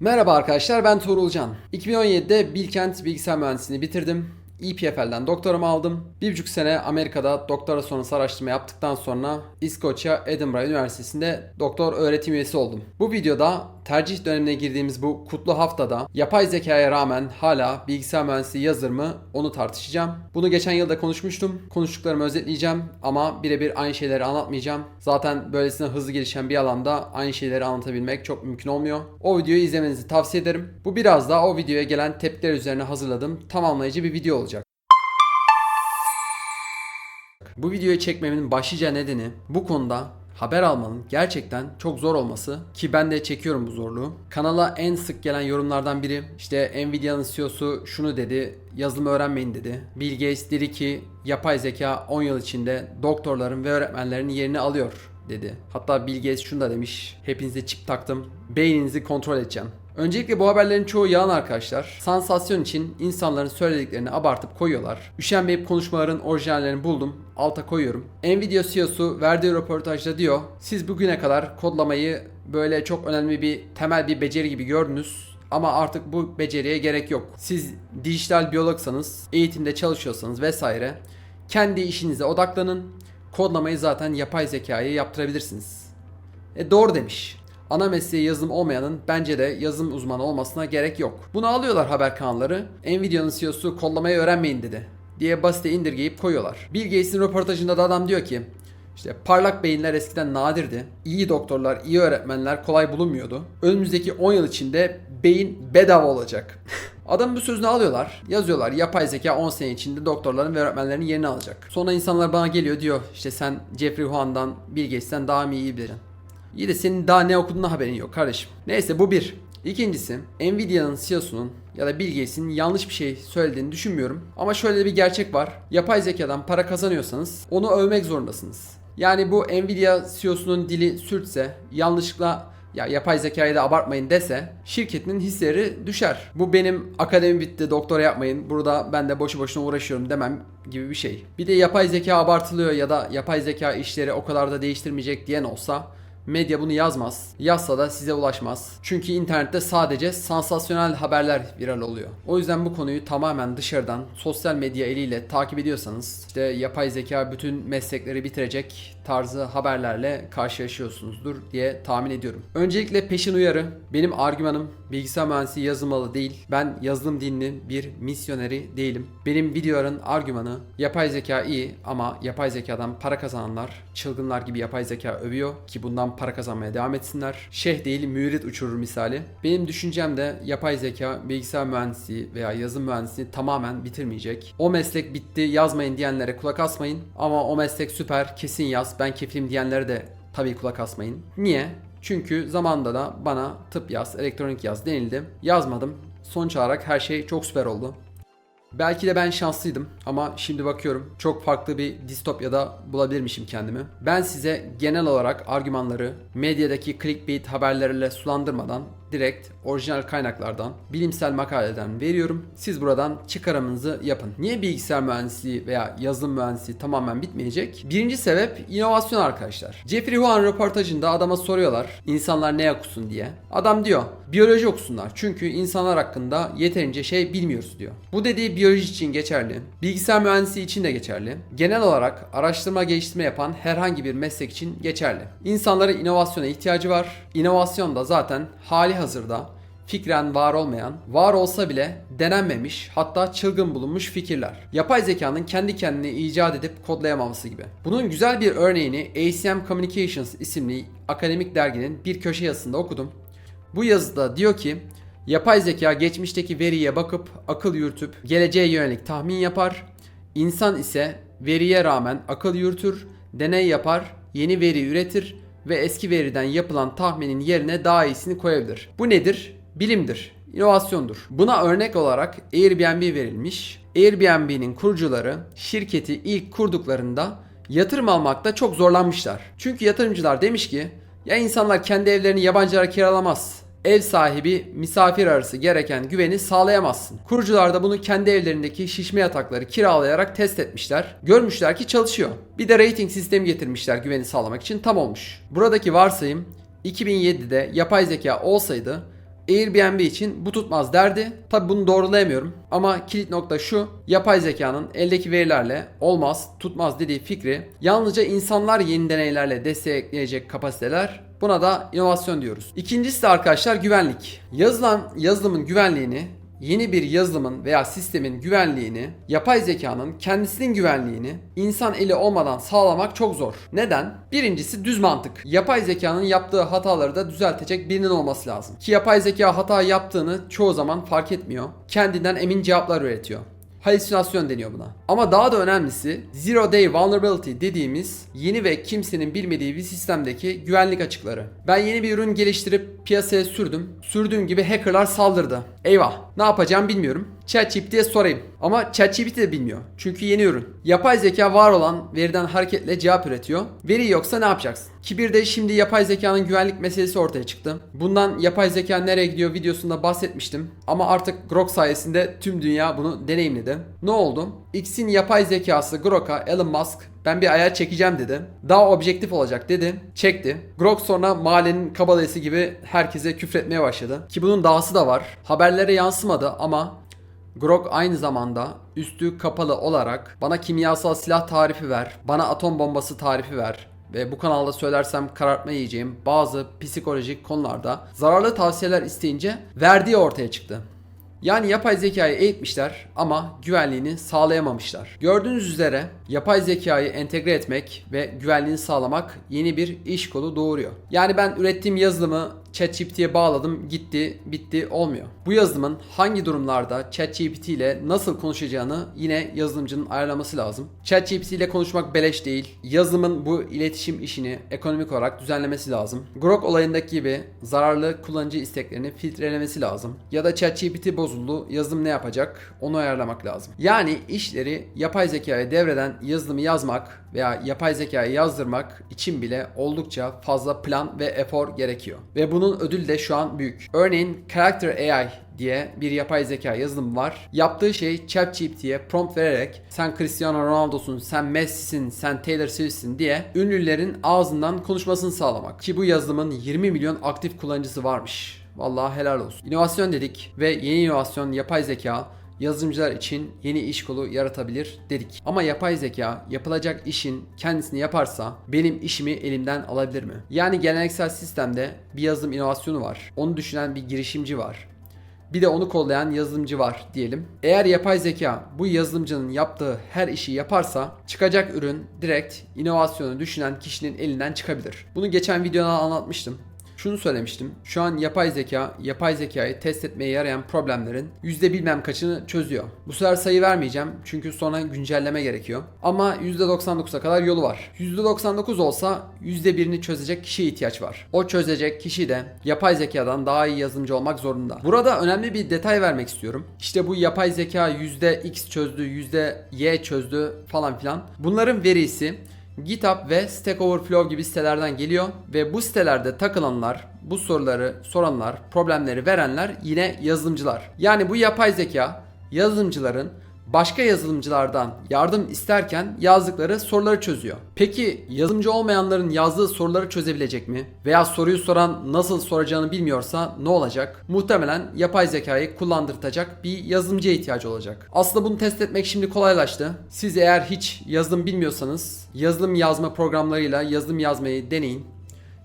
Merhaba arkadaşlar ben Tuğrulcan. 2017'de Bilkent Bilgisayar Mühendisliğini bitirdim. EPFL'den doktoramı aldım. Bir buçuk sene Amerika'da doktora sonrası araştırma yaptıktan sonra İskoçya Edinburgh Üniversitesi'nde doktor öğretim üyesi oldum. Bu videoda tercih dönemine girdiğimiz bu kutlu haftada yapay zekaya rağmen hala bilgisayar mühendisliği yazır mı onu tartışacağım. Bunu geçen yılda konuşmuştum. Konuştuklarımı özetleyeceğim ama birebir aynı şeyleri anlatmayacağım. Zaten böylesine hızlı gelişen bir alanda aynı şeyleri anlatabilmek çok mümkün olmuyor. O videoyu izlemenizi tavsiye ederim. Bu biraz daha o videoya gelen tepkiler üzerine hazırladığım tamamlayıcı bir video olacak. Bu videoyu çekmemin başlıca nedeni bu konuda haber almanın gerçekten çok zor olması ki ben de çekiyorum bu zorluğu. Kanala en sık gelen yorumlardan biri işte Nvidia'nın CEO'su şunu dedi yazılım öğrenmeyin dedi. Bill Gates dedi ki yapay zeka 10 yıl içinde doktorların ve öğretmenlerin yerini alıyor dedi. Hatta Bill Gates şunu da demiş. Hepinize çip taktım. Beyninizi kontrol edeceğim. Öncelikle bu haberlerin çoğu yalan arkadaşlar. Sansasyon için insanların söylediklerini abartıp koyuyorlar. Üşenmeyip konuşmaların orijinallerini buldum. Alta koyuyorum. Nvidia CEO'su verdiği röportajda diyor. Siz bugüne kadar kodlamayı böyle çok önemli bir temel bir beceri gibi gördünüz. Ama artık bu beceriye gerek yok. Siz dijital biyologsanız, eğitimde çalışıyorsanız vesaire kendi işinize odaklanın. Kodlamayı zaten yapay zekayı yaptırabilirsiniz. E doğru demiş. Ana mesleği yazılım olmayanın bence de yazılım uzmanı olmasına gerek yok. Bunu alıyorlar haber kanalları. Nvidia'nın CEO'su kodlamayı öğrenmeyin dedi diye basite indirgeyip koyuyorlar. Bill Gates'in röportajında da adam diyor ki işte parlak beyinler eskiden nadirdi. İyi doktorlar, iyi öğretmenler kolay bulunmuyordu. Önümüzdeki 10 yıl içinde beyin bedava olacak. Adamın bu sözünü alıyorlar, yazıyorlar. Yapay zeka 10 sene içinde doktorların ve öğretmenlerin yerini alacak. Sonra insanlar bana geliyor diyor işte sen Jeffrey Huang'dan, Bill Gates'ten daha mı iyi bileceksin? İyi de senin daha ne okuduğuna haberin yok kardeşim. Neyse bu bir. İkincisi Nvidia'nın CEO'sunun ya da Bill Gates'in yanlış bir şey söylediğini düşünmüyorum. Ama şöyle bir gerçek var. Yapay zekadan para kazanıyorsanız onu övmek zorundasınız. Yani bu Nvidia CEO'sunun dili sürtse yanlışlıkla ya yapay zekayı da abartmayın dese şirketinin hisleri düşer. Bu benim akademi bitti doktora yapmayın burada ben de boşu boşuna uğraşıyorum demem gibi bir şey. Bir de yapay zeka abartılıyor ya da yapay zeka işleri o kadar da değiştirmeyecek diyen olsa Medya bunu yazmaz. Yazsa da size ulaşmaz. Çünkü internette sadece sansasyonel haberler viral oluyor. O yüzden bu konuyu tamamen dışarıdan sosyal medya eliyle takip ediyorsanız işte yapay zeka bütün meslekleri bitirecek tarzı haberlerle karşılaşıyorsunuzdur diye tahmin ediyorum. Öncelikle peşin uyarı. Benim argümanım bilgisayar mühendisliği yazılmalı değil. Ben yazılım dininin bir misyoneri değilim. Benim videoların argümanı yapay zeka iyi ama yapay zekadan para kazananlar çılgınlar gibi yapay zeka övüyor ki bundan para kazanmaya devam etsinler. Şeyh değil mürit uçurur misali. Benim düşüncem de yapay zeka bilgisayar mühendisliği veya yazılım mühendisliği tamamen bitirmeyecek. O meslek bitti yazmayın diyenlere kulak asmayın ama o meslek süper kesin yaz ben kefilim diyenlere de tabii kulak asmayın. Niye? Çünkü zamanda da bana tıp yaz, elektronik yaz denildi. Yazmadım. Sonuç olarak her şey çok süper oldu. Belki de ben şanslıydım ama şimdi bakıyorum çok farklı bir distopyada bulabilirmişim kendimi. Ben size genel olarak argümanları medyadaki clickbait haberlerle sulandırmadan direkt orijinal kaynaklardan, bilimsel makaleden veriyorum. Siz buradan çıkarımınızı yapın. Niye bilgisayar mühendisliği veya yazılım mühendisliği tamamen bitmeyecek? Birinci sebep inovasyon arkadaşlar. Jeffrey Huang röportajında adama soruyorlar insanlar ne okusun diye. Adam diyor biyoloji okusunlar çünkü insanlar hakkında yeterince şey bilmiyoruz diyor. Bu dediği biyoloji için geçerli. Bilgisayar mühendisliği için de geçerli. Genel olarak araştırma geliştirme yapan herhangi bir meslek için geçerli. İnsanların inovasyona ihtiyacı var. İnovasyon da zaten hali hazırda fikren var olmayan, var olsa bile denenmemiş hatta çılgın bulunmuş fikirler. Yapay zekanın kendi kendini icat edip kodlayamaması gibi. Bunun güzel bir örneğini ACM Communications isimli akademik derginin bir köşe yazısında okudum. Bu yazıda diyor ki yapay zeka geçmişteki veriye bakıp akıl yürütüp geleceğe yönelik tahmin yapar. İnsan ise veriye rağmen akıl yürütür, deney yapar, yeni veri üretir ve eski veriden yapılan tahminin yerine daha iyisini koyabilir. Bu nedir? Bilimdir, inovasyondur. Buna örnek olarak Airbnb verilmiş. Airbnb'nin kurucuları şirketi ilk kurduklarında yatırım almakta çok zorlanmışlar. Çünkü yatırımcılar demiş ki ya insanlar kendi evlerini yabancılara kiralamaz. Ev sahibi misafir arası gereken güveni sağlayamazsın. Kurucular da bunu kendi evlerindeki şişme yatakları kiralayarak test etmişler. Görmüşler ki çalışıyor. Bir de rating sistemi getirmişler güveni sağlamak için tam olmuş. Buradaki varsayım 2007'de yapay zeka olsaydı Airbnb için bu tutmaz derdi. Tabi bunu doğrulayamıyorum. Ama kilit nokta şu. Yapay zekanın eldeki verilerle olmaz, tutmaz dediği fikri yalnızca insanlar yeni deneylerle destekleyecek kapasiteler Buna da inovasyon diyoruz. İkincisi de arkadaşlar güvenlik. Yazılan yazılımın güvenliğini yeni bir yazılımın veya sistemin güvenliğini, yapay zekanın kendisinin güvenliğini insan eli olmadan sağlamak çok zor. Neden? Birincisi düz mantık. Yapay zekanın yaptığı hataları da düzeltecek birinin olması lazım. Ki yapay zeka hata yaptığını çoğu zaman fark etmiyor. Kendinden emin cevaplar üretiyor. Halüsinasyon deniyor buna. Ama daha da önemlisi Zero Day Vulnerability dediğimiz yeni ve kimsenin bilmediği bir sistemdeki güvenlik açıkları. Ben yeni bir ürün geliştirip piyasaya sürdüm. Sürdüğüm gibi hackerlar saldırdı. Eyvah ne yapacağım bilmiyorum. ChatGPT'ye sorayım. Ama ChatGPT de bilmiyor. Çünkü yeni ürün. Yapay zeka var olan veriden hareketle cevap üretiyor. Veri yoksa ne yapacaksın? Ki bir de şimdi yapay zekanın güvenlik meselesi ortaya çıktı. Bundan yapay zeka nereye gidiyor videosunda bahsetmiştim. Ama artık Grok sayesinde tüm dünya bunu deneyimledi. Ne oldu? X'in yapay zekası Grok'a Elon Musk ben bir ayar çekeceğim dedi. Daha objektif olacak dedi. Çekti. Grok sonra mahallenin kabalayısı gibi herkese küfretmeye başladı. Ki bunun dahası da var. Haberlere yansımadı ama Grok aynı zamanda üstü kapalı olarak bana kimyasal silah tarifi ver, bana atom bombası tarifi ver ve bu kanalda söylersem karartma yiyeceğim bazı psikolojik konularda zararlı tavsiyeler isteyince verdiği ortaya çıktı. Yani yapay zekayı eğitmişler ama güvenliğini sağlayamamışlar. Gördüğünüz üzere yapay zekayı entegre etmek ve güvenliğini sağlamak yeni bir iş kolu doğuruyor. Yani ben ürettiğim yazılımı ChatGPT'ye bağladım gitti bitti olmuyor. Bu yazılımın hangi durumlarda ChatGPT ile nasıl konuşacağını yine yazılımcının ayarlaması lazım. ChatGPT ile konuşmak beleş değil. Yazılımın bu iletişim işini ekonomik olarak düzenlemesi lazım. Grok olayındaki gibi zararlı kullanıcı isteklerini filtrelemesi lazım. Ya da ChatGPT bozuldu yazılım ne yapacak onu ayarlamak lazım. Yani işleri yapay zekaya devreden yazılımı yazmak veya yapay zekayı yazdırmak için bile oldukça fazla plan ve efor gerekiyor. Ve bunun ödülü de şu an büyük. Örneğin Character AI diye bir yapay zeka yazılım var. Yaptığı şey ChatGPT'ye prompt vererek sen Cristiano Ronaldo'sun, sen Messi'sin, sen Taylor Swift'sin diye ünlülerin ağzından konuşmasını sağlamak. Ki bu yazılımın 20 milyon aktif kullanıcısı varmış. Vallahi helal olsun. İnovasyon dedik ve yeni inovasyon yapay zeka yazılımcılar için yeni iş kolu yaratabilir dedik. Ama yapay zeka yapılacak işin kendisini yaparsa benim işimi elimden alabilir mi? Yani geleneksel sistemde bir yazılım inovasyonu var. Onu düşünen bir girişimci var. Bir de onu kollayan yazılımcı var diyelim. Eğer yapay zeka bu yazılımcının yaptığı her işi yaparsa çıkacak ürün direkt inovasyonu düşünen kişinin elinden çıkabilir. Bunu geçen videoda anlatmıştım. Şunu söylemiştim. Şu an yapay zeka, yapay zekayı test etmeye yarayan problemlerin yüzde bilmem kaçını çözüyor. Bu sefer sayı vermeyeceğim çünkü sonra güncelleme gerekiyor. Ama %99'a kadar yolu var. %99 olsa %1'ini çözecek kişiye ihtiyaç var. O çözecek kişi de yapay zekadan daha iyi yazılımcı olmak zorunda. Burada önemli bir detay vermek istiyorum. İşte bu yapay zeka %X çözdü, %Y çözdü falan filan. Bunların verisi GitHub ve Stack Overflow gibi sitelerden geliyor ve bu sitelerde takılanlar, bu soruları soranlar, problemleri verenler yine yazılımcılar. Yani bu yapay zeka yazılımcıların başka yazılımcılardan yardım isterken yazdıkları soruları çözüyor. Peki yazılımcı olmayanların yazdığı soruları çözebilecek mi? Veya soruyu soran nasıl soracağını bilmiyorsa ne olacak? Muhtemelen yapay zekayı kullandırtacak bir yazılımcıya ihtiyacı olacak. Aslında bunu test etmek şimdi kolaylaştı. Siz eğer hiç yazılım bilmiyorsanız yazılım yazma programlarıyla yazılım yazmayı deneyin.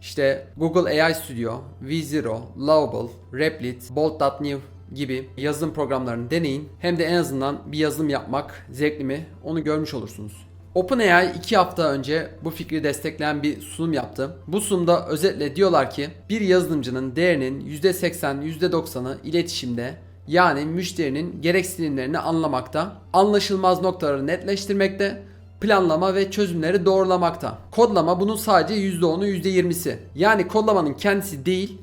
İşte Google AI Studio, V0, Lovable, Replit, Bolt.new gibi yazılım programlarını deneyin. Hem de en azından bir yazılım yapmak zevkli mi onu görmüş olursunuz. OpenAI 2 hafta önce bu fikri destekleyen bir sunum yaptı. Bu sunumda özetle diyorlar ki bir yazılımcının değerinin %80, %90'ı iletişimde yani müşterinin gereksinimlerini anlamakta, anlaşılmaz noktaları netleştirmekte, planlama ve çözümleri doğrulamakta. Kodlama bunun sadece %10'u %20'si. Yani kodlamanın kendisi değil,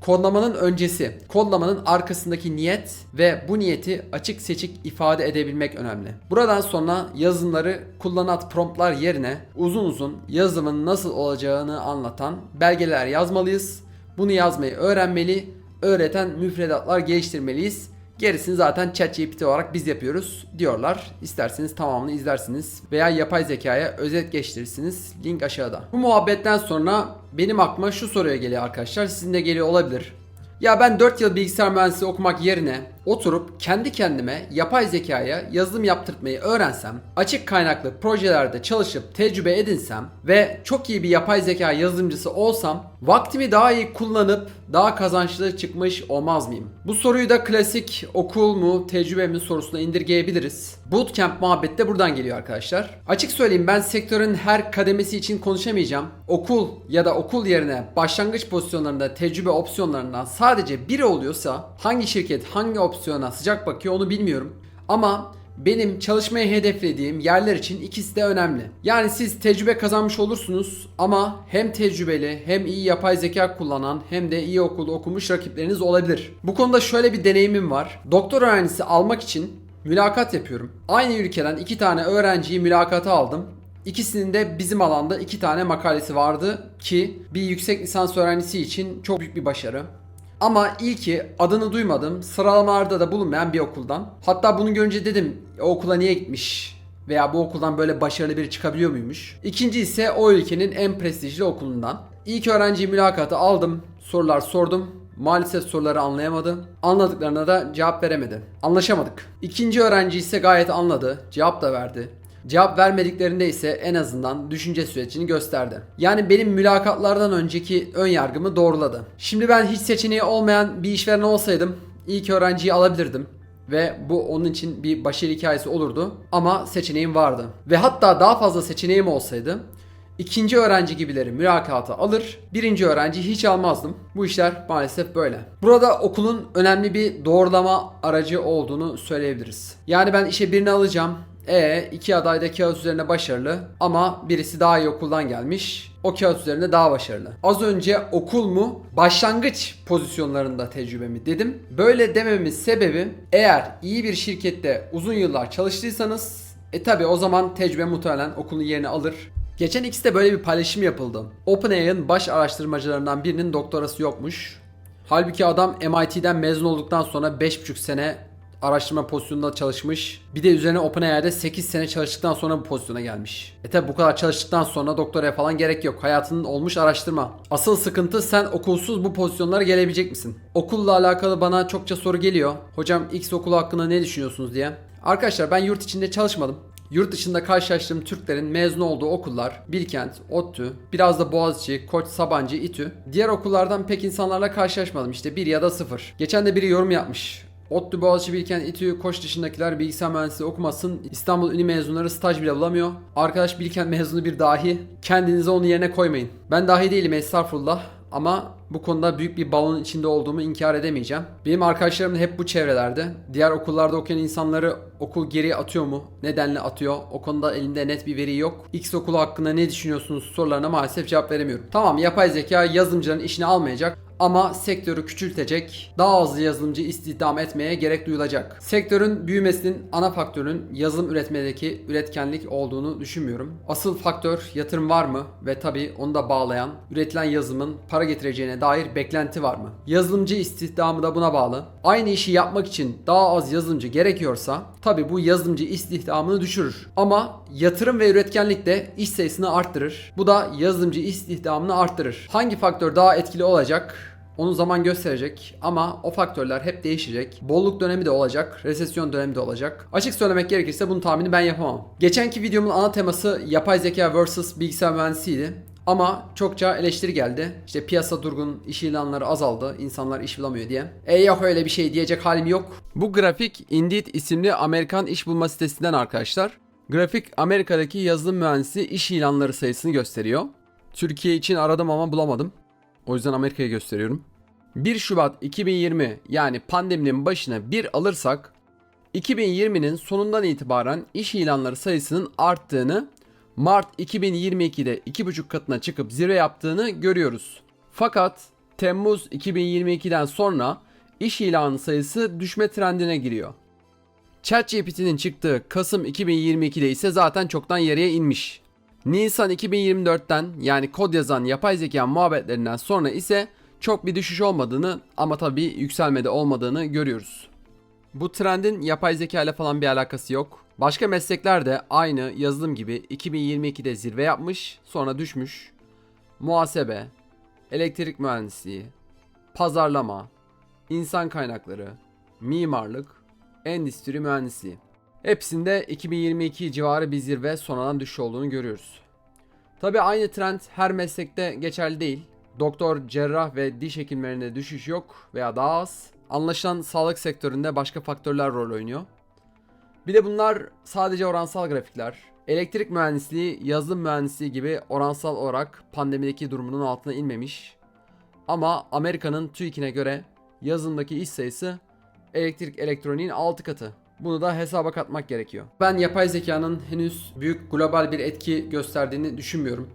kodlamanın öncesi, kodlamanın arkasındaki niyet ve bu niyeti açık seçik ifade edebilmek önemli. Buradan sonra yazılımları kullanat promptlar yerine uzun uzun yazılımın nasıl olacağını anlatan belgeler yazmalıyız. Bunu yazmayı öğrenmeli, öğreten müfredatlar geliştirmeliyiz. Gerisini zaten ChatGPT olarak biz yapıyoruz diyorlar. İsterseniz tamamını izlersiniz veya yapay zekaya özet geçtirirsiniz. Link aşağıda. Bu muhabbetten sonra benim aklıma şu soruya geliyor arkadaşlar. Sizin de geliyor olabilir. Ya ben 4 yıl bilgisayar mühendisliği okumak yerine oturup kendi kendime yapay zekaya yazılım yaptırtmayı öğrensem, açık kaynaklı projelerde çalışıp tecrübe edinsem ve çok iyi bir yapay zeka yazılımcısı olsam vaktimi daha iyi kullanıp daha kazançlı çıkmış olmaz mıyım? Bu soruyu da klasik okul mu tecrübe mi sorusuna indirgeyebiliriz. Bootcamp muhabbeti de buradan geliyor arkadaşlar. Açık söyleyeyim ben sektörün her kademesi için konuşamayacağım. Okul ya da okul yerine başlangıç pozisyonlarında tecrübe opsiyonlarından sadece biri oluyorsa hangi şirket hangi opsiyona sıcak bakıyor onu bilmiyorum. Ama benim çalışmayı hedeflediğim yerler için ikisi de önemli. Yani siz tecrübe kazanmış olursunuz ama hem tecrübeli hem iyi yapay zeka kullanan hem de iyi okulda okumuş rakipleriniz olabilir. Bu konuda şöyle bir deneyimim var. Doktor öğrencisi almak için mülakat yapıyorum. Aynı ülkeden iki tane öğrenciyi mülakata aldım. İkisinin de bizim alanda iki tane makalesi vardı ki bir yüksek lisans öğrencisi için çok büyük bir başarı. Ama ilki adını duymadım, sıralamalarda da bulunmayan bir okuldan. Hatta bunu görünce dedim o okula niye gitmiş veya bu okuldan böyle başarılı biri çıkabiliyor muymuş. İkinci ise o ülkenin en prestijli okulundan. İlk öğrenciyi mülakata aldım, sorular sordum. Maalesef soruları anlayamadı. Anladıklarına da cevap veremedi. Anlaşamadık. İkinci öğrenci ise gayet anladı, cevap da verdi. Cevap vermediklerinde ise en azından düşünce sürecini gösterdi. Yani benim mülakatlardan önceki ön yargımı doğruladı. Şimdi ben hiç seçeneği olmayan bir işveren olsaydım ilk öğrenciyi alabilirdim ve bu onun için bir başarı hikayesi olurdu ama seçeneğim vardı. Ve hatta daha fazla seçeneğim olsaydı ikinci öğrenci gibileri mülakata alır, birinci öğrenci hiç almazdım. Bu işler maalesef böyle. Burada okulun önemli bir doğrulama aracı olduğunu söyleyebiliriz. Yani ben işe birini alacağım, e iki aday da kağıt üzerine başarılı ama birisi daha iyi okuldan gelmiş. O kağıt üzerinde daha başarılı. Az önce okul mu başlangıç pozisyonlarında tecrübemi dedim. Böyle dememin sebebi eğer iyi bir şirkette uzun yıllar çalıştıysanız e tabi o zaman tecrübe muhtemelen okulun yerini alır. Geçen X'te böyle bir paylaşım yapıldı. OpenAI'ın baş araştırmacılarından birinin doktorası yokmuş. Halbuki adam MIT'den mezun olduktan sonra 5,5 sene araştırma pozisyonunda çalışmış. Bir de üzerine OpenAI'de 8 sene çalıştıktan sonra bu pozisyona gelmiş. E tabi bu kadar çalıştıktan sonra doktoraya falan gerek yok. Hayatının olmuş araştırma. Asıl sıkıntı sen okulsuz bu pozisyonlara gelebilecek misin? Okulla alakalı bana çokça soru geliyor. Hocam X okulu hakkında ne düşünüyorsunuz diye. Arkadaşlar ben yurt içinde çalışmadım. Yurt dışında karşılaştığım Türklerin mezun olduğu okullar Bilkent, ODTÜ, biraz da Boğaziçi, Koç, Sabancı, İTÜ. Diğer okullardan pek insanlarla karşılaşmadım işte bir ya da sıfır. Geçen de biri yorum yapmış. ODTÜ, Boğaziçi, Bilkent, İTÜ, Koç dışındakiler bilgisayar mühendisliği okumasın. İstanbul Ünü mezunları staj bile bulamıyor. Arkadaş Bilkent mezunu bir dahi. Kendinizi onun yerine koymayın. Ben dahi değilim estağfurullah. Ama bu konuda büyük bir balonun içinde olduğumu inkar edemeyeceğim. Benim arkadaşlarım da hep bu çevrelerde. Diğer okullarda okuyan insanları okul geri atıyor mu? Nedenle atıyor? O konuda elimde net bir veri yok. X okulu hakkında ne düşünüyorsunuz sorularına maalesef cevap veremiyorum. Tamam yapay zeka yazılımcıların işini almayacak ama sektörü küçültecek, daha az yazılımcı istihdam etmeye gerek duyulacak. Sektörün büyümesinin ana faktörün yazılım üretmedeki üretkenlik olduğunu düşünmüyorum. Asıl faktör yatırım var mı ve tabi onu da bağlayan üretilen yazılımın para getireceğine dair beklenti var mı? Yazılımcı istihdamı da buna bağlı. Aynı işi yapmak için daha az yazılımcı gerekiyorsa tabi bu yazılımcı istihdamını düşürür. Ama yatırım ve üretkenlik de iş sayısını arttırır. Bu da yazılımcı istihdamını arttırır. Hangi faktör daha etkili olacak? Onu zaman gösterecek ama o faktörler hep değişecek. Bolluk dönemi de olacak, resesyon dönemi de olacak. Açık söylemek gerekirse bunun tahmini ben yapamam. Geçenki videomun ana teması yapay zeka vs bilgisayar mühendisiydi. Ama çokça eleştiri geldi. İşte piyasa durgun, iş ilanları azaldı, insanlar iş bulamıyor diye. E yok öyle bir şey diyecek halim yok. Bu grafik Indeed isimli Amerikan iş bulma sitesinden arkadaşlar. Grafik Amerika'daki yazılım mühendisi iş ilanları sayısını gösteriyor. Türkiye için aradım ama bulamadım. O yüzden Amerika'ya gösteriyorum. 1 Şubat 2020 yani pandeminin başına bir alırsak 2020'nin sonundan itibaren iş ilanları sayısının arttığını Mart 2022'de 2,5 katına çıkıp zirve yaptığını görüyoruz. Fakat Temmuz 2022'den sonra iş ilanı sayısı düşme trendine giriyor. ChatGPT'nin çıktığı Kasım 2022'de ise zaten çoktan yarıya inmiş. Nisan 2024'ten yani kod yazan yapay zeka muhabbetlerinden sonra ise çok bir düşüş olmadığını ama tabii yükselmede olmadığını görüyoruz. Bu trendin yapay zeka ile falan bir alakası yok. Başka meslekler de aynı yazılım gibi 2022'de zirve yapmış, sonra düşmüş. Muhasebe, elektrik mühendisliği, pazarlama, insan kaynakları, mimarlık, endüstri mühendisliği. Hepsinde 2022 civarı bir zirve sonradan düşüş olduğunu görüyoruz. Tabi aynı trend her meslekte geçerli değil. Doktor, cerrah ve diş hekimlerinde düşüş yok veya daha az. Anlaşılan sağlık sektöründe başka faktörler rol oynuyor. Bir de bunlar sadece oransal grafikler. Elektrik mühendisliği, yazılım mühendisliği gibi oransal olarak pandemideki durumunun altına inmemiş. Ama Amerika'nın TÜİK'ine göre yazılımdaki iş sayısı elektrik elektroniğin 6 katı. Bunu da hesaba katmak gerekiyor. Ben yapay zekanın henüz büyük global bir etki gösterdiğini düşünmüyorum.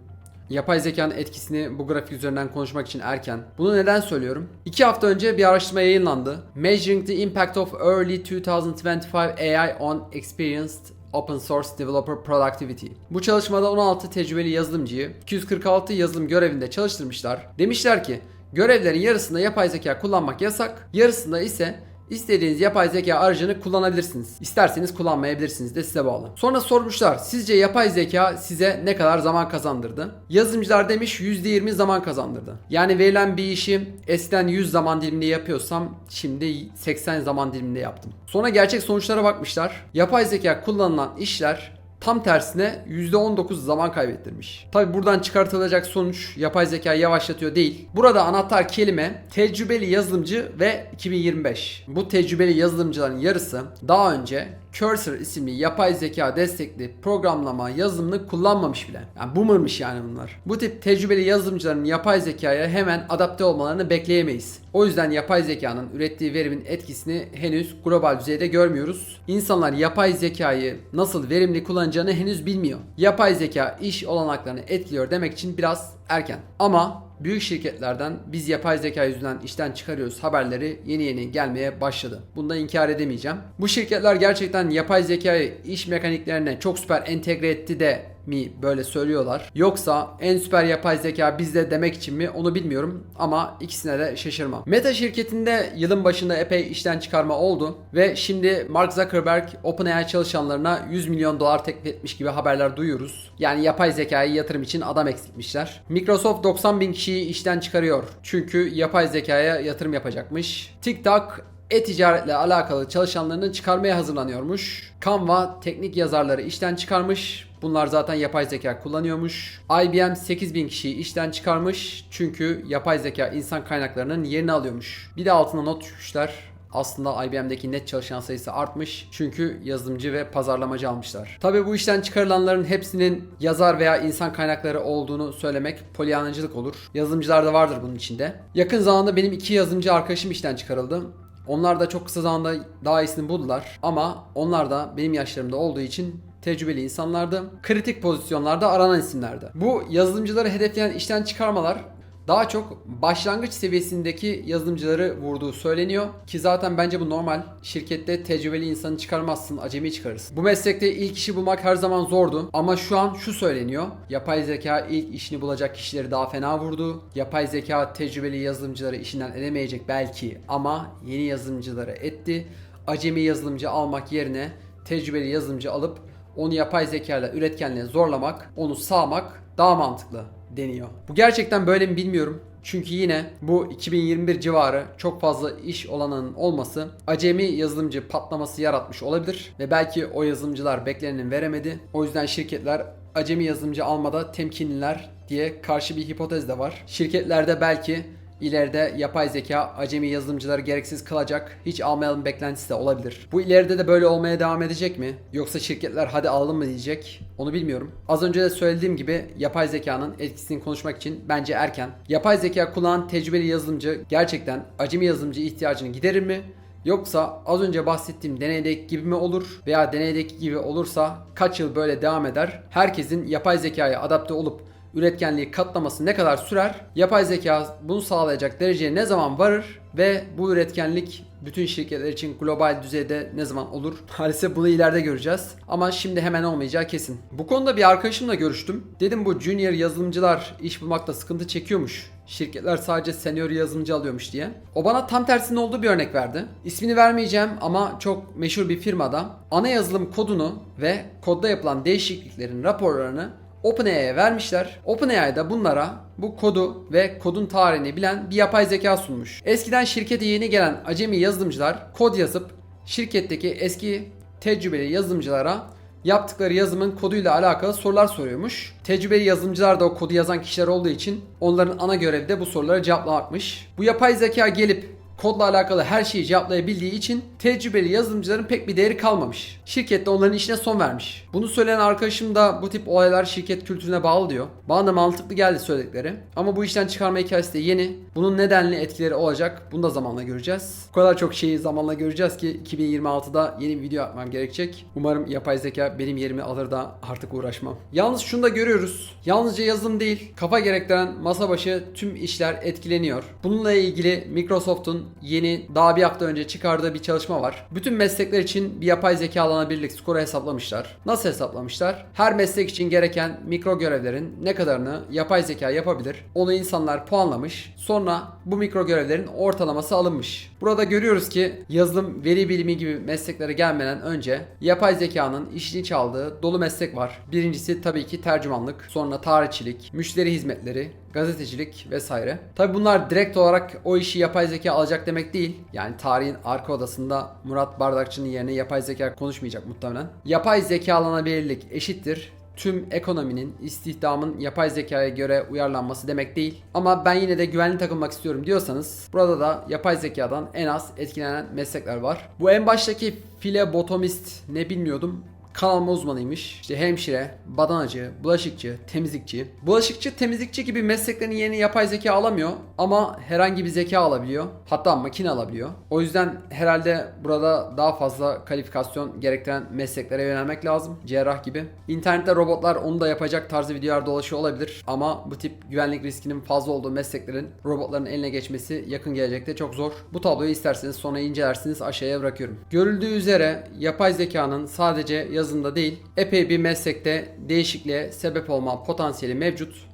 Yapay zekanın etkisini bu grafik üzerinden konuşmak için erken. Bunu neden söylüyorum? 2 hafta önce bir araştırma yayınlandı. Measuring the Impact of Early 2025 AI on Experienced Open Source Developer Productivity. Bu çalışmada 16 tecrübeli yazılımcıyı 246 yazılım görevinde çalıştırmışlar. Demişler ki görevlerin yarısında yapay zeka kullanmak yasak, yarısında ise İstediğiniz yapay zeka aracını kullanabilirsiniz. İsterseniz kullanmayabilirsiniz de size bağlı. Sonra sormuşlar sizce yapay zeka size ne kadar zaman kazandırdı? Yazılımcılar demiş %20 zaman kazandırdı. Yani verilen bir işi eskiden 100 zaman diliminde yapıyorsam şimdi 80 zaman diliminde yaptım. Sonra gerçek sonuçlara bakmışlar. Yapay zeka kullanılan işler tam tersine %19 zaman kaybettirmiş. Tabi buradan çıkartılacak sonuç yapay zeka yavaşlatıyor değil. Burada anahtar kelime tecrübeli yazılımcı ve 2025. Bu tecrübeli yazılımcıların yarısı daha önce Cursor isimli yapay zeka destekli programlama yazılımını kullanmamış bile. Yani boomermış yani bunlar. Bu tip tecrübeli yazılımcıların yapay zekaya hemen adapte olmalarını bekleyemeyiz. O yüzden yapay zekanın ürettiği verimin etkisini henüz global düzeyde görmüyoruz. İnsanlar yapay zekayı nasıl verimli kullanacağını henüz bilmiyor. Yapay zeka iş olanaklarını etkiliyor demek için biraz erken. Ama büyük şirketlerden biz yapay zeka yüzünden işten çıkarıyoruz haberleri yeni yeni gelmeye başladı. Bunu da inkar edemeyeceğim. Bu şirketler gerçekten yapay zekayı iş mekaniklerine çok süper entegre etti de mi böyle söylüyorlar. Yoksa en süper yapay zeka bizde demek için mi onu bilmiyorum ama ikisine de şaşırmam. Meta şirketinde yılın başında epey işten çıkarma oldu ve şimdi Mark Zuckerberg OpenAI çalışanlarına 100 milyon dolar teklif etmiş gibi haberler duyuyoruz. Yani yapay zekayı yatırım için adam eksiltmişler. Microsoft 90 bin kişiyi işten çıkarıyor. Çünkü yapay zekaya yatırım yapacakmış. TikTok e-ticaretle alakalı çalışanlarını çıkarmaya hazırlanıyormuş. Canva teknik yazarları işten çıkarmış. Bunlar zaten yapay zeka kullanıyormuş. IBM 8000 kişiyi işten çıkarmış. Çünkü yapay zeka insan kaynaklarının yerini alıyormuş. Bir de altına not düşmüşler. Aslında IBM'deki net çalışan sayısı artmış. Çünkü yazılımcı ve pazarlamacı almışlar. Tabi bu işten çıkarılanların hepsinin yazar veya insan kaynakları olduğunu söylemek polyanacılık olur. Yazılımcılar da vardır bunun içinde. Yakın zamanda benim iki yazılımcı arkadaşım işten çıkarıldı. Onlar da çok kısa zamanda daha iyisini buldular. Ama onlar da benim yaşlarımda olduğu için tecrübeli insanlardı. Kritik pozisyonlarda aranan isimlerdi. Bu yazılımcıları hedefleyen işten çıkarmalar daha çok başlangıç seviyesindeki yazılımcıları vurduğu söyleniyor. Ki zaten bence bu normal. Şirkette tecrübeli insanı çıkarmazsın, acemi çıkarırsın. Bu meslekte ilk işi bulmak her zaman zordu. Ama şu an şu söyleniyor. Yapay zeka ilk işini bulacak kişileri daha fena vurdu. Yapay zeka tecrübeli yazılımcıları işinden edemeyecek belki ama yeni yazılımcıları etti. Acemi yazılımcı almak yerine tecrübeli yazılımcı alıp onu yapay zeka ile üretkenliğe zorlamak, onu sağmak daha mantıklı deniyor. Bu gerçekten böyle mi bilmiyorum. Çünkü yine bu 2021 civarı çok fazla iş olanının olması acemi yazılımcı patlaması yaratmış olabilir ve belki o yazılımcılar beklenenin veremedi. O yüzden şirketler acemi yazılımcı almada temkinliler diye karşı bir hipotez de var. Şirketlerde belki ileride yapay zeka acemi yazılımcıları gereksiz kılacak hiç almayalım beklentisi de olabilir. Bu ileride de böyle olmaya devam edecek mi? Yoksa şirketler hadi alalım mı diyecek? Onu bilmiyorum. Az önce de söylediğim gibi yapay zekanın etkisini konuşmak için bence erken. Yapay zeka kullanan tecrübeli yazılımcı gerçekten acemi yazılımcı ihtiyacını giderir mi? Yoksa az önce bahsettiğim deneydeki gibi mi olur veya deneydeki gibi olursa kaç yıl böyle devam eder? Herkesin yapay zekaya adapte olup üretkenliği katlaması ne kadar sürer? Yapay zeka bunu sağlayacak dereceye ne zaman varır? Ve bu üretkenlik bütün şirketler için global düzeyde ne zaman olur? Maalesef bunu ileride göreceğiz. Ama şimdi hemen olmayacağı kesin. Bu konuda bir arkadaşımla görüştüm. Dedim bu junior yazılımcılar iş bulmakta sıkıntı çekiyormuş. Şirketler sadece senior yazılımcı alıyormuş diye. O bana tam tersinin olduğu bir örnek verdi. İsmini vermeyeceğim ama çok meşhur bir firmada ana yazılım kodunu ve kodda yapılan değişikliklerin raporlarını OpenAI'ye vermişler. OpenAI da bunlara bu kodu ve kodun tarihini bilen bir yapay zeka sunmuş. Eskiden şirkete yeni gelen acemi yazılımcılar kod yazıp şirketteki eski tecrübeli yazılımcılara yaptıkları yazımın koduyla alakalı sorular soruyormuş. Tecrübeli yazılımcılar da o kodu yazan kişiler olduğu için onların ana görevi de bu soruları cevaplamakmış. Bu yapay zeka gelip kodla alakalı her şeyi cevaplayabildiği için tecrübeli yazılımcıların pek bir değeri kalmamış. Şirket de onların işine son vermiş. Bunu söyleyen arkadaşım da bu tip olaylar şirket kültürüne bağlı diyor. Bana da mantıklı geldi söyledikleri. Ama bu işten çıkarma hikayesi de yeni. Bunun nedenli etkileri olacak. Bunu da zamanla göreceğiz. O kadar çok şeyi zamanla göreceğiz ki 2026'da yeni bir video atmam gerekecek. Umarım yapay zeka benim yerimi alır da artık uğraşmam. Yalnız şunu da görüyoruz. Yalnızca yazılım değil, kafa gerektiren masa başı tüm işler etkileniyor. Bununla ilgili Microsoft'un yeni daha bir hafta önce çıkardığı bir çalışma var. Bütün meslekler için bir yapay zeka alanabilirlik skoru hesaplamışlar. Nasıl hesaplamışlar? Her meslek için gereken mikro görevlerin ne kadarını yapay zeka yapabilir? Onu insanlar puanlamış. Sonra bu mikro görevlerin ortalaması alınmış. Burada görüyoruz ki yazılım, veri bilimi gibi mesleklere gelmeden önce yapay zekanın işini çaldığı dolu meslek var. Birincisi tabii ki tercümanlık, sonra tarihçilik, müşteri hizmetleri, gazetecilik vesaire. Tabi bunlar direkt olarak o işi yapay zeka alacak demek değil. Yani tarihin arka odasında Murat Bardakçı'nın yerine yapay zeka konuşmayacak muhtemelen. Yapay zekalanabilirlik eşittir tüm ekonominin, istihdamın yapay zekaya göre uyarlanması demek değil. Ama ben yine de güvenli takılmak istiyorum diyorsanız burada da yapay zekadan en az etkilenen meslekler var. Bu en baştaki filebotomist ne bilmiyordum kanalma uzmanıymış. İşte hemşire, badanacı, bulaşıkçı, temizlikçi. Bulaşıkçı, temizlikçi gibi mesleklerin yerini yapay zeka alamıyor ama herhangi bir zeka alabiliyor. Hatta makine alabiliyor. O yüzden herhalde burada daha fazla kalifikasyon gerektiren mesleklere yönelmek lazım. Cerrah gibi. İnternette robotlar onu da yapacak tarzı videolar dolaşıyor olabilir ama bu tip güvenlik riskinin fazla olduğu mesleklerin robotların eline geçmesi yakın gelecekte çok zor. Bu tabloyu isterseniz sonra incelersiniz aşağıya bırakıyorum. Görüldüğü üzere yapay zekanın sadece yazında değil epey bir meslekte değişikliğe sebep olma potansiyeli mevcut.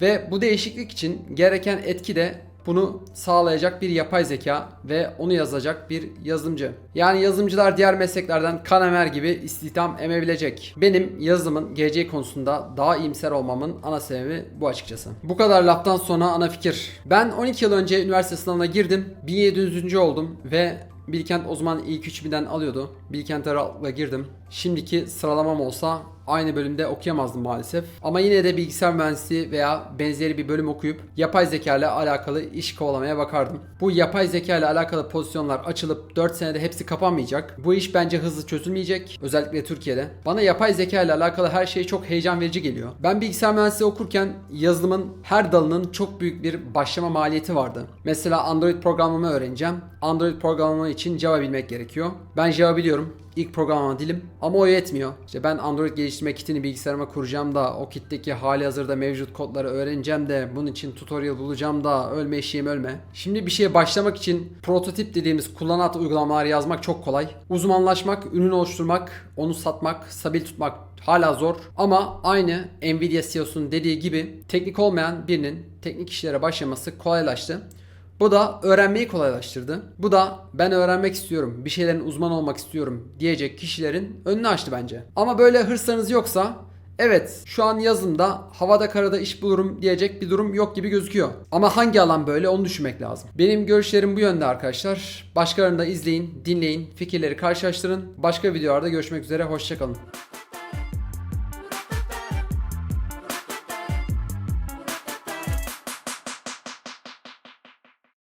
Ve bu değişiklik için gereken etki de bunu sağlayacak bir yapay zeka ve onu yazacak bir yazılımcı. Yani yazılımcılar diğer mesleklerden kan emer gibi istihdam emebilecek. Benim yazılımın geleceği konusunda daha iyimser olmamın ana sebebi bu açıkçası. Bu kadar laftan sonra ana fikir. Ben 12 yıl önce üniversite sınavına girdim. 1700. oldum ve Bilkent o zaman ilk 3000'den alıyordu. Bilkent'e rahatlıkla girdim. Şimdiki sıralamam olsa aynı bölümde okuyamazdım maalesef. Ama yine de bilgisayar mühendisliği veya benzeri bir bölüm okuyup yapay zeka ile alakalı iş kovalamaya bakardım. Bu yapay zeka ile alakalı pozisyonlar açılıp 4 senede hepsi kapanmayacak. Bu iş bence hızlı çözülmeyecek. Özellikle Türkiye'de. Bana yapay zeka ile alakalı her şey çok heyecan verici geliyor. Ben bilgisayar mühendisliği okurken yazılımın her dalının çok büyük bir başlama maliyeti vardı. Mesela Android programlama öğreneceğim. Android programlama için Java bilmek gerekiyor. Ben Java biliyorum ilk programlama dilim ama o yetmiyor. İşte ben Android geliştirme kitini bilgisayarıma kuracağım da o kitteki hali hazırda mevcut kodları öğreneceğim de bunun için tutorial bulacağım da ölme eşeğim ölme. Şimdi bir şeye başlamak için prototip dediğimiz kullanat uygulamalar yazmak çok kolay. Uzmanlaşmak, ürün oluşturmak, onu satmak, stabil tutmak hala zor ama aynı Nvidia CEO'sunun dediği gibi teknik olmayan birinin teknik işlere başlaması kolaylaştı. Bu da öğrenmeyi kolaylaştırdı. Bu da ben öğrenmek istiyorum, bir şeylerin uzman olmak istiyorum diyecek kişilerin önünü açtı bence. Ama böyle hırslarınız yoksa Evet şu an yazımda havada karada iş bulurum diyecek bir durum yok gibi gözüküyor. Ama hangi alan böyle onu düşünmek lazım. Benim görüşlerim bu yönde arkadaşlar. Başkalarını da izleyin, dinleyin, fikirleri karşılaştırın. Başka videolarda görüşmek üzere, hoşçakalın.